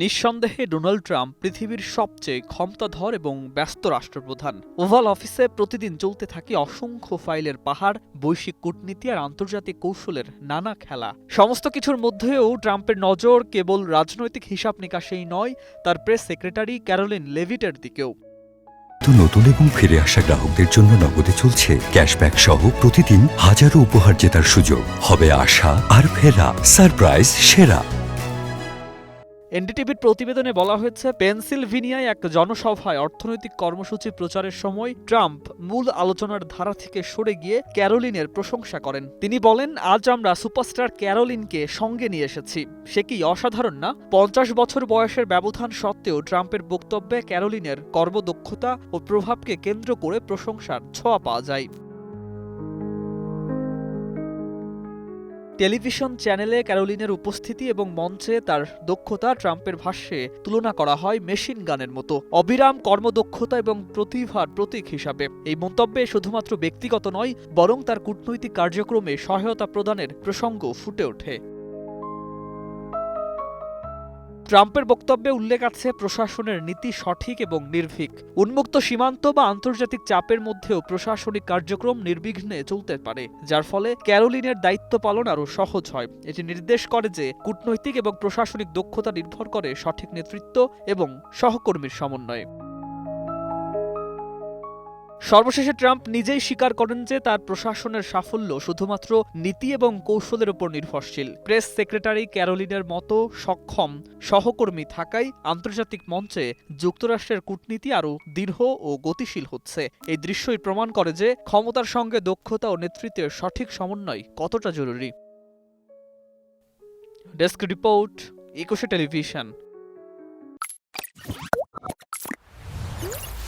নিঃসন্দেহে Donald Trump পৃথিবীর সবচেয়ে ক্ষমতাধর এবং ব্যস্ত রাষ্ট্রপ্রধান। ওভাল অফিসে প্রতিদিন চলতে থাকে অসংখ্য ফাইলের পাহাড়, বৈশ্বিক কূটনীতি আর আন্তর্জাতিক কৌশলের নানা খেলা। সমস্ত কিছুর মধ্যেও ট্রাম্পের নজর কেবল রাজনৈতিক হিসাব নিকাশেই নয়, তার প্রেস সেক্রেটারি ক্যারোলিন লেভিটের দিকেও। নতুন এবং ফিরে আসা গ্রাহকদের জন্য নগদে চলছে ক্যাশব্যাক সহ প্রতিদিন হাজারো উপহার জেতার সুযোগ। হবে আশা আর ফেরা, সারপ্রাইজ, সেরা। এনডিটিভির প্রতিবেদনে বলা হয়েছে, পেনসিলভেনিয়ায় এক জনসভায় অর্থনৈতিক কর্মসূচি প্রচারের সময় ট্রাম্প মূল আলোচনার ধারা থেকে সরে গিয়ে ক্যারোলিনের প্রশংসা করেন। তিনি বলেন, আজ আমরা সুপারস্টার ক্যারোলিনকে সঙ্গে নিয়ে এসেছি। সে কি অসাধারণ না? পঞ্চাশ বছর বয়সের ব্যবধান সত্ত্বেও ট্রাম্পের বক্তব্যে ক্যারোলিনের কর্মদক্ষতা ও প্রভাবকে কেন্দ্র করে প্রশংসার ছোঁয়া পাওয়া যায়। টেলিভিশন চ্যানেলে ক্যারোলিনের উপস্থিতি এবং মঞ্চে তার দক্ষতা ট্রাম্পের ভাষ্যে তুলনা করা হয় মেশিন গানের মতো। অবিরাম কর্মদক্ষতা এবং প্রতিভার প্রতীক হিসাবে। এই মন্তব্যে শুধুমাত্র ব্যক্তিগত নয়, বরং তার কূটনৈতিক কার্যক্রমে সহায়তা প্রদানের প্রসঙ্গ ফুটে ওঠে। ট্রাম্পের বক্তব্যে উল্লেখ আছে প্রশাসনের নীতি সঠিক এবং নির্ভীক। উন্মুক্ত সীমান্ত বা আন্তর্জাতিক চাপের মধ্যেও প্রশাসনিক কার্যক্রম নির্বিঘ্নে চলতে পারে, যার ফলে ক্যারোলিনের দায়িত্ব পালন আরও সহজ হয়। এটি নির্দেশ করে যে কূটনৈতিক এবং প্রশাসনিক দক্ষতা নির্ভর করে সঠিক নেতৃত্ব এবং সহকর্মীর সমন্বয়ে। সর্বশেষে ট্রাম্প নিজেই স্বীকার করেন যে তার প্রশাসনের সাফল্য শুধুমাত্র নীতি এবং কৌশলের উপর নির্ভরশীল। প্রেস সেক্রেটারি ক্যারোলিনের মতো সক্ষম সহকর্মী থাকায় আন্তর্জাতিক মঞ্চে যুক্তরাষ্ট্রের কূটনীতি আরও দৃঢ় ও গতিশীল হচ্ছে। এই দৃশ্যই প্রমাণ করে যে ক্ষমতার সঙ্গে দক্ষতা ও নেতৃত্বের সঠিক সমন্বয় কতটা জরুরি। Desk report Ekushey television.